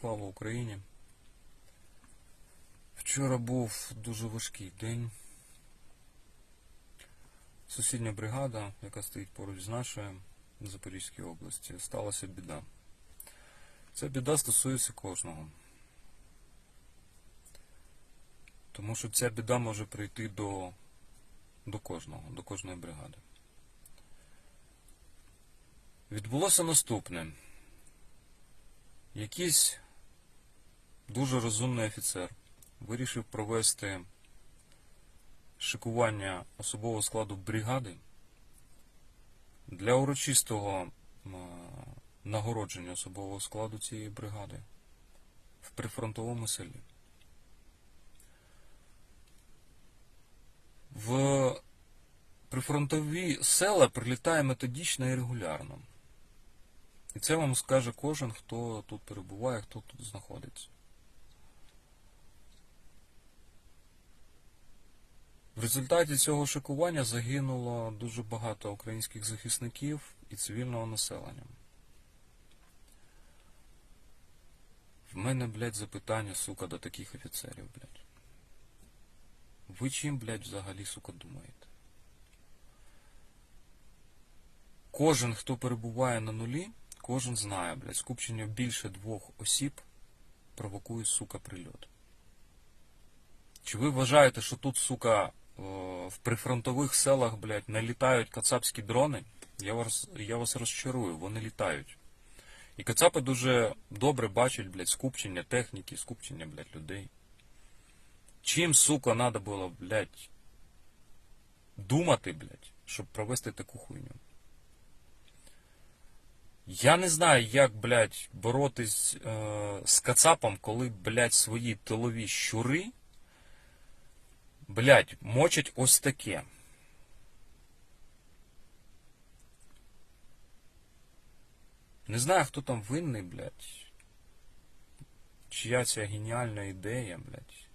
Слава Україні. Вчора був дуже важкий день. Сусідня бригада, яка стоїть поруч з нашою в Запорізькій області, сталася біда. Ця біда стосується кожного. Тому що ця біда може прийти до, до кожного, до кожної бригади. Відбулося наступне. Якийсь дуже розумний офіцер вирішив провести шикування особового складу бригади для урочистого нагородження особового складу цієї бригади в прифронтовому селі. В прифронтові села прилітає методично і регулярно. І це вам скаже кожен, хто тут перебуває, хто тут знаходиться. Результаті цього шикування загинуло дуже багато українських захисників і цивільного населення. В мене, блядь, запитання, сука, до таких офіцерів, блядь. Ви чим, блядь, взагалі, сука, думаєте? Кожен, хто перебуває на нулі, кожен знає, блядь, скупчення більше двох осіб провокує, сука, прильот. Чи ви вважаєте, що тут, сука, в прифронтових селах, блядь, не літають кацапські дрони? Я вас, я вас розчарую, вони літають. І кацапи дуже добре бачать, блядь, скупчення техніки, скупчення, блядь, людей. Чим, сука, надо було, блядь, думати, блядь, щоб провести таку хуйню? Я не знаю, як, блядь, боротись е, з кацапом, коли, блядь, свої тилові щури, блядь, мочать ось таке. Не знаю, хто там винний, блядь. Чия ця геніальна ідея, блядь.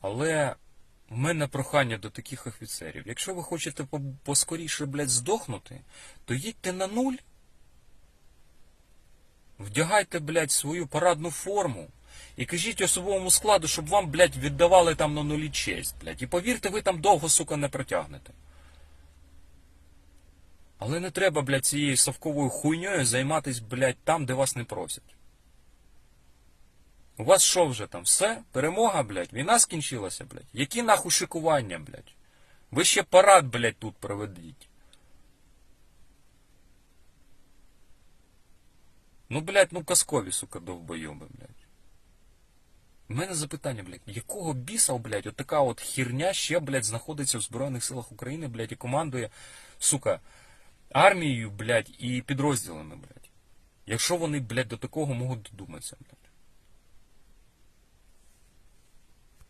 Але в мене прохання до таких офіцерів. Якщо ви хочете поскоріше, блядь, здохнути, то їдьте на нуль. Вдягайте, блядь, свою парадну форму. І кажіть особовому складу, щоб вам, блядь, віддавали там на нулі честь, блядь. І повірте, ви там довго, сука, не протягнете. Але не треба, блядь, цією совковою хуйньою займатись, блядь, там, де вас не просять. У вас що вже там? Все? Перемога, блядь? Війна скінчилася, блядь? Які нахуй шикування, блядь? Ви ще парад, блядь, тут проведіть. Ну, блядь, ну казкові, сука, довбойоби, блядь. У мене запитання, блядь, якого біса, блядь, от така от херня ще, блядь, знаходиться в Збройних силах України, блядь, і командує, сука, армією, блядь, і підрозділами, блядь. Якщо вони, блядь, до такого можуть додуматися, блядь.